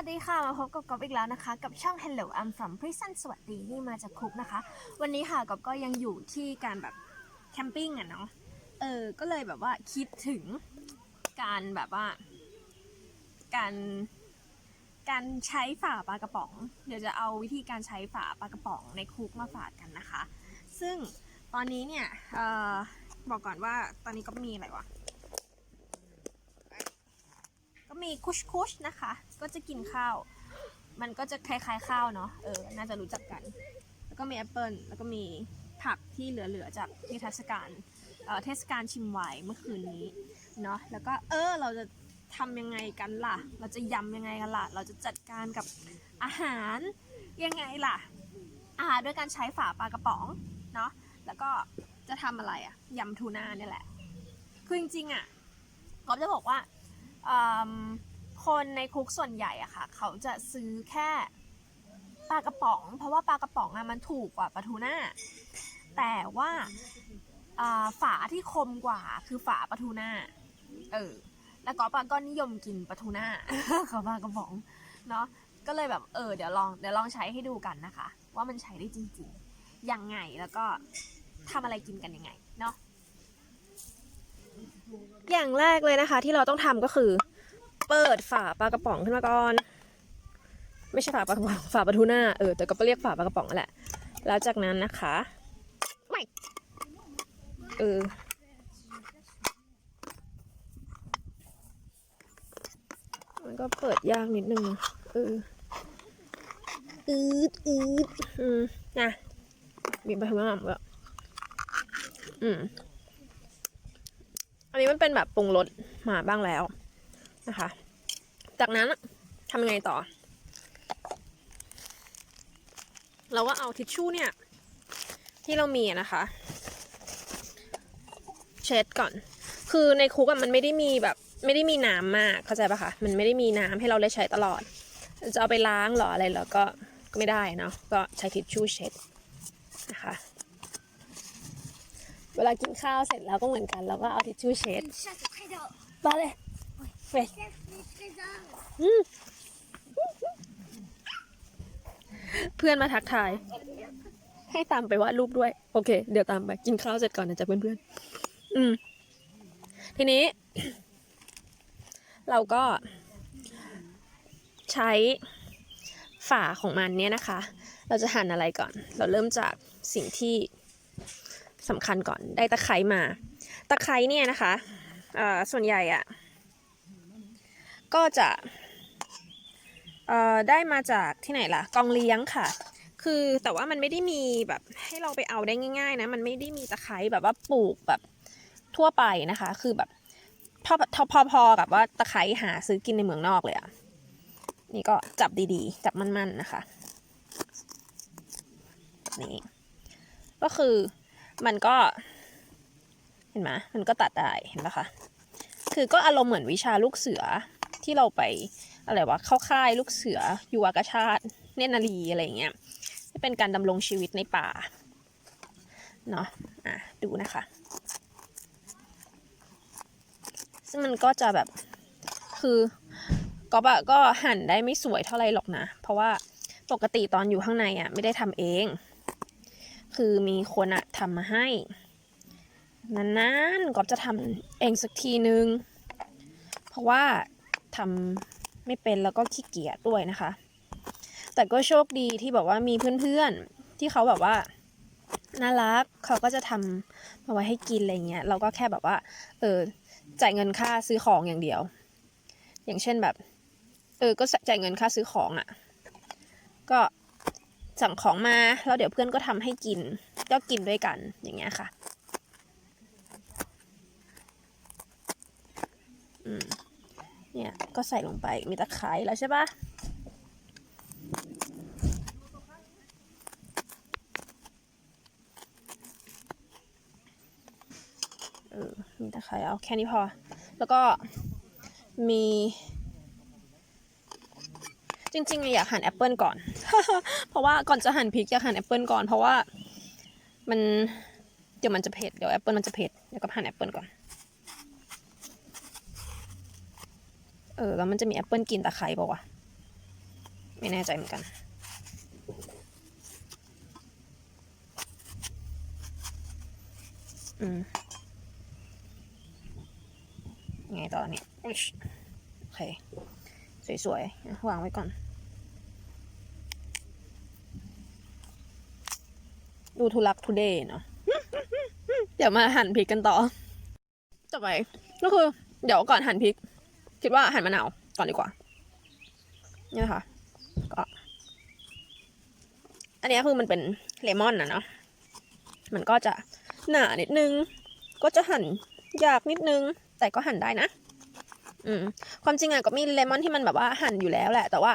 วัสดีค่ะ มาพบกับกอบอีกแล้วนะคะ กับช่อง Hello I'm from Prison สวัสดีนี่มาจากคุกนะคะ วันนี้ค่ะกอบก็ยังอยู่ที่การแบบแคมปิ้งอะเนาะเออก็เลยแบบว่าคิดถึงการแบบว่า การการใช้ฝาปลากระป๋อง เดี๋ยวจะเอาวิธีการใช้ฝาปลากระป๋องในคุกมาฝากกันนะคะ ซึ่งตอนนี้เนี่ยเออบอกก่อนว่าตอนนี้ก็มีอะไรวะ ก็ มีคุชคุชนะคะ ก็จะกินข้าว มันก็จะคล้ายๆข้าวเนาะเออน่าจะรู้จักกัน แล้วก็มีแอปเปิลแล้วก็มีผักที่เหลือๆจากนิทรรศการเเทศกาลชิมไวน์เมื่อคืนนี้เนาะแล้วก็เออเราจะทำยังไงกันล่ะ เราจะยำยังไงกันล่ะ เราจะจัดการกับอาหารยังไงล่ะอาหารด้วยการใช้ฝาปลากระป๋องเนาะแล้วก็จะทำอะไรอะยำทูน่าเนี่ยแหละคือจริงๆอะก๊อฟจะบอกว่า คนในคุกส่วนใหญ่อะค่ะ เขาจะซื้อแค่ปลากระป๋อง เพราะว่าปลากระป๋องอะมันถูกกว่าปลาทูน่าแต่ว่าฝาที่คมกว่าคือฝาปลาทูน่าเออแล้วก็ปลาก็นิยมกินปลาทูน่ากับปลากระป๋องเนาะก็เลยแบบเออเดี๋ยวลองเดี๋ยวลองใช้ให้ดูกันนะคะ ว่ามันใช้ได้จริงๆยังไงแล้วก็ทำอะไรกินกันยังไงเนาะ อย่างแรกเลยนะคะ ที่เราต้องทำก็คือ เปิดฝาปลากระป๋องขึ้นมาก่อน ไม่ใช่ฝาปลากระป๋องฝาปลาทูน่าเออแต่ก็เรียกฝาปลากระป๋องนั่นแหละแล้วจากนั้นนะคะไม่เออมันก็เปิดยากนิดนึงนะเอออืดอืดอืมนะมีไปทำงานแบบอืมอั นนี้มันเป็นแบบปรุงรสมาบ้างแล้วนะคะ จากนั้นทำยังไงต่อ เราก็เอาทิชชู่เนี่ย ที่เรามีนะคะ เช็ดก่อน คือในคุกมันไม่ได้มีแบบไม่ได้มีน้ำมากเข้าใจปะคะมันไม่ได้มีน้ำให้เราได้ใช้ตลอด จะเอาไปล้างหรออะไรเหรอก็ก็ไม่ได้เนาะก็ใช้ทิชชู่เช็ดนะคะ เวลากินข้าวเสร็จแล้วก็เหมือนกันเราก็เอาทิชชู่เช็ดมาเลยเฟยอืเพื่อนมาทักทาย ให้ตามไปวาดรูปด้วย โอเค เดี๋ยวตามไปกินข้าวเสร็จก่อนนะจ๊ะเพื่อนๆอืม ทีนี้ เราก็ ใช้ฝาของมันเนี่ยนะคะ เราจะหั่นอะไรก่อน เราเริ่มจากสิ่งที่ สำคัญก่อนได้ตะไคร้มา ตะไคร้เนี่ยนะคะเอ่อส่วนใหญ่อะก็จะเอ่อได้มาจากที่ไหนล่ะกองเลี้ยงค่ะ คือแต่ว่ามันไม่ได้มีแบบให้เราไปเอาได้ง่าย ๆ นะ มันไม่ได้มีตะไคร้แบบว่าปลูกแบบทั่วไปนะคะ คือแบบพอพอพอๆกับว่าตะไคร้หาซื้อกินในเมืองนอกเลยอะนี่ก็จับดีๆ จับมั่นๆนะคะนี้ก็คือ มันก็ เห็นไหมมันก็ตัดได้เห็นปะคะ คือก็อารมณ์เหมือนวิชาลูกเสือที่เราไปอะไรวะเข้าค่ายลูกเสือยู่อากชาติ เนนารีอะไรเงี้ยที่เป็นการดำรงชีวิตในป่าเนาะอะดูนะคะซึ่งมันก็จะแบบคือก็บะก็หั่นได้ไม่สวยเท่าไรหรอกนะ เพราะว่าปกติตอนอยู่ข้างในอะไม่ได้ทำเอง คือมีคนอะ ทำมาให้ นานๆก็จะทำเองสักทีนึง เพราะว่าทำไม่เป็นแล้วก็ขี้เกียจด้วยนะคะ แต่ก็โชคดีที่แบบว่ามีเพื่อนๆ ที่เขาแบบว่าน่ารักเขาก็จะทำมาไว้ให้กินอะไรเงี้ยเราก็แค่แบบว่า เออจ่ายเงินค่าซื้อของอย่างเดียว อย่างเช่นแบบ เออก็จ่ายเงินค่าซื้อของอะ่ะ ก็สั่งของมาแล้วเดี๋ยวเพื่อนก็ทำให้กิน ก็กินด้วยกันอย่างเงี้ยค่ะเนี่ยก็ใส่ลงไปมีตะไคร้แล้วใช่ปะเออมีตะไคร้เอาแค่นี้พอ แล้วก็มีจริงๆอยากหั่นแอปเปิลก่อน เพราะว่าก่อนจะหั่นพริกอยากหั่นแอปเปิลก่อนเพราะว่า มันเดี๋ยวมันจะเผ็ด เดี๋ยวแอปเปิลมันจะเผ็ด เดี๋ยวก็หั่นแอปเปิลก่อน เออ แล้วมันจะมีแอปเปิลกินตะไคร้ป่าวะ ไม่แน่ใจเหมือนกัน อืมยังไงต่อเนี่ยอุ๊ยโอเค สวยๆ วางไว้ก่อน ดูทุลักทุเดเนาะเดี๋ยวมาหั่นพริกกันต่อ ต่อไปก็คือ เดี๋ยวก่อนหั่นพริก คิดว่าหั่นมะนาวก่อนดีกว่า นี่นะคะก็อันนี้คือมันเป็นเลมอนนะเนาะมันก็จะหนานิดนึง ก็จะหั่นยากนิดนึง แต่ก็หั่นได้นะ อืม ความจริงอะก็มีเลมอนที่มันแบบว่าหั่นอยู่แล้วแหละ แต่ว่า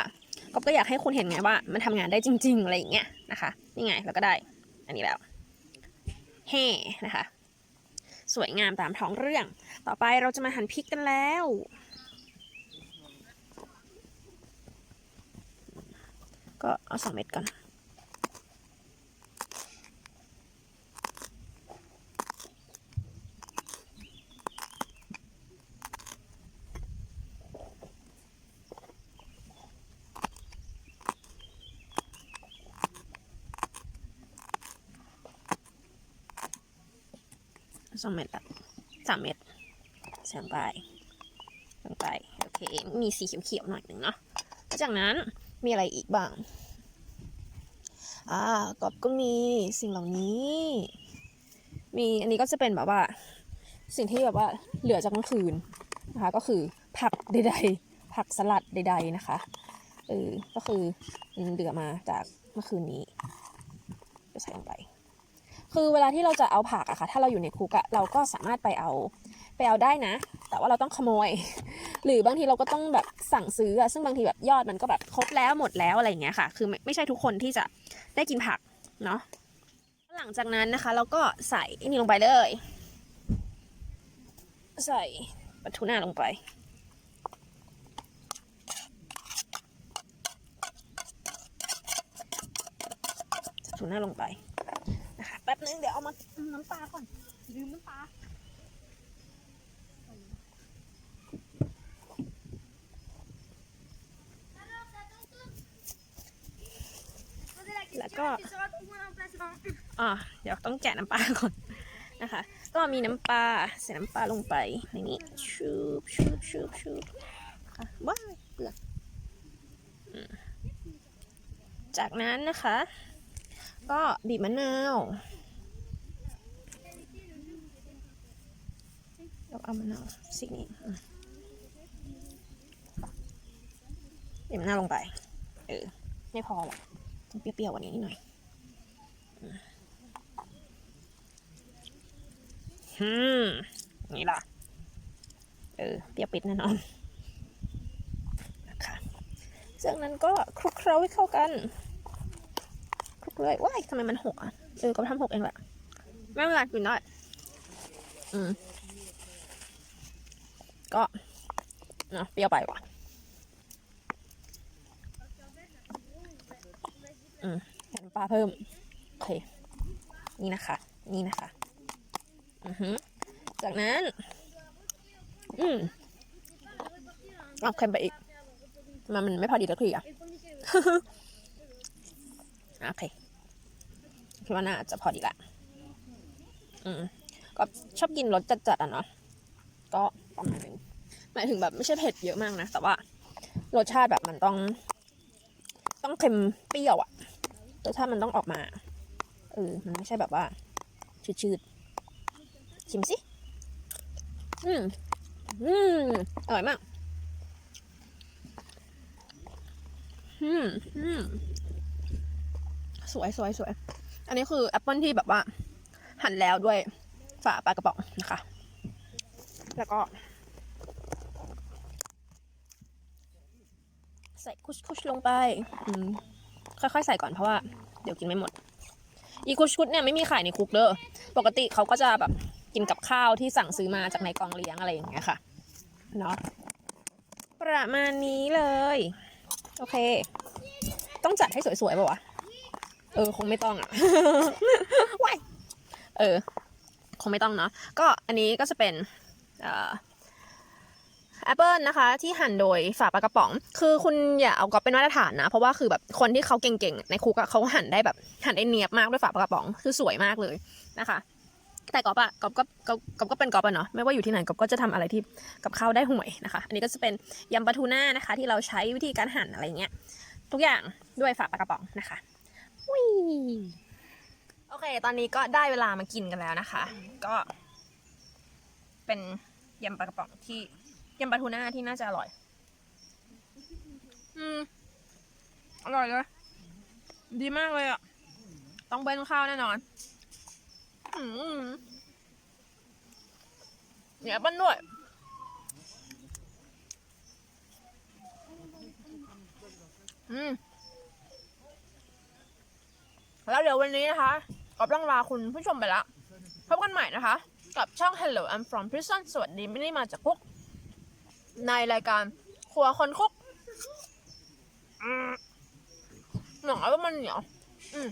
ก็อยากให้คุณเห็นไงว่า มันทำงานได้จริง ๆ อะไรอย่างเงี้ยนะคะ นี่ไงแล้วก็ได้ นนี้แล้วเฮ่นะคะ สวยงามตามท้องเรื่อง ต่อไปเราจะมาหั่นพริกกันแล้ว ก็เอาสองเม็ดก่อน สองเม็ดละสามเม็ดใส่ลงไปลงไปโอเค มีสีเขียวๆหน่อยหนึ่งเนาะจากนั้นมีอะไรอีกบ้าง อ่ากรอบก็มีสิ่งเหล่านี้ มีอันนี้ก็จะเป็นแบบว่า สิ่งที่แบบว่าเหลือจากเมื่อคืนนะคะ ก็คือผักใดๆ ผักสลัดใด ๆนะคะเออก็คือเหลือมาจากเมื่อคืนนี้จะใส่ลงไป คือเวลาที่เราจะเอาผักอะค่ะ ถ้าเราอยู่ในคุกอะเราก็สามารถไปเอาไปเอาได้นะ แต่ว่าเราต้องขโมย หรือบางทีเราก็ต้องแบบสั่งซื้ออะซึ่งบางทีแบบยอดมันก็แบบครบแล้วหมดแล้วอะไรอย่างเงี้ยค่ะ คือไม่ไม่ใช่ทุกคนที่จะได้กินผักเนาะ หลังจากนั้นนะคะ เราก็ใส่นี่ลงไปเลย ใส่ปลาทูน่าลงไปปลาทูน่าลงไป แป๊บนึงเดี๋ยวเอามาน้ำปลาก่อนลืมน้ำปลาแล้วก็อ่าเดี๋ยวต้องแกะน้ำปลาก่อนนะคะ ก็มีน้ำปลาใส่น้ำปลาลงไปในนี้ชูบชูบชูบชูบค่ะว้ายเปลือกจากนั้นนะคะ ก็บีบมะนาวแล้วเอามะนาวสิ่งนี้บีบมะนาวลงไป เออ ไม่พอหรอกต้องเปรี้ยวๆกว่านี้นิดหน่อยอืมอืมนี่ล่ะ เออ เปรี้ยวปิดแน่นอนนะคะจากนั้นก็คลุกเคล้าให้เข้ากัน คลุกเลยว้ายทำไมมันหกอะเออก็ทำหกเองแหละไม่เป็นไรกินได้อืมก็เนาะเปรี้ยวไปว่ะอืมใส่น้ำปลาเพิ่ม โอเค นี่นะคะ นี่นะคะอือฮึจากนั้น อืมเอาเค็มไปอีกทำไมมันไม่พอดีสักทีอะ โอเคคิดว่าน่าจะพอดีละอืมก็ชอบกินรสจัดๆอะเนาะก็ประมาณนึงหมายถึงแบบไม่ใช่เผ็ดเยอะมากนะ แต่ว่ารสชาติแบบมันต้อง ต้องเค็มเปรี้ยวอะรสชาติมันต้องออกมาเออมันไม่ใช่แบบว่า ชืดๆชิมสิอืมอืมอร่อยมากอืมอืม สวยสวยสวย อันนี้คือแอปเปิลที่แบบว่า หั่นแล้วด้วยฝาปลากระป๋องนะคะ แล้วก็ ใส่คุชคุชลงไปค่อยๆใส่ก่อนเพราะว่า เดี๋ยวกินไม่หมด อีคุชคุชเนี่ยไม่มีขายในคุกเด้อปกติเขาก็จะแบบกินกับข้าวที่สั่งซื้อมาจากในกองเลี้ยงอะไรอย่างเงี้ยค่ะเนาะประมาณนี้เลย โอเค ต้องจัดให้สวยๆป่าวะ เออ คงไม่ต้องอะว้ายเออ คงไม่ต้องเนาะ ก็อันนี้ก็จะเป็นเอ่อแอปเปิลนะคะ ที่หั่นโดยฝาปลากระป๋อง คือคุณอย่าเอาก๊อปเป็นมาตรฐานนะ เพราะว่าคือแบบคนที่เขาเก่งๆ ในคุกอะเขาหั่นได้แบบหั่นได้เนียบมากด้วยฝาปลากระป๋อง คือสวยมากเลยนะคะ แต่ก๊อปอะก๊อปก็ก๊อปก๊อปก็เป็นก๊อปอะเนาะ ไม่ว่าอยู่ที่ไหนก๊อปก็จะทำอะไรที่กับข้าวได้ห่วยนะคะ อันนี้ก็จะเป็นยำปลาทูน่านะคะ ที่เราใช้วิธีการหั่นอะไรเงี้ย ทุกอย่างด้วยฝาปลากระป๋องนะคะวิ โอเค ตอนนี้ก็ได้เวลามากินกันแล้วนะคะ ก็ เป็นยำปลากระป๋องที่ยำปลาทูน่าที่น่าจะอร่อย อืม อร่อยเลย ดีมากเลยอะ ต้องเบิ้ลข้าวแน่นอน อืมเนี่ยเบิ้ลด้วยอืม แล้วเดี๋ยววันนี้นะคะกอบต้องลาคุณผู้ชมไปละพบกันใหม่นะคะ กับช่อง Hello I'm from Prison สวัสดีไม่ได้มาจากคุก ในรายการครัวคนคุกหนังแล้วมันเหนียวอืม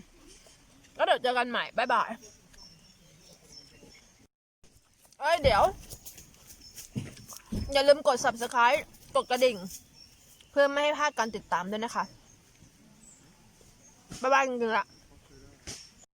แล้วเดี๋ยวเจอกันใหม่บ๊ายบายเอ้ยเดี๋ยว อย่าลืมกด subscribe กดกระดิ่ง เพื่อไม่ให้พลาดการติดตามด้วยนะคะ บ๊ายบายจริงๆละ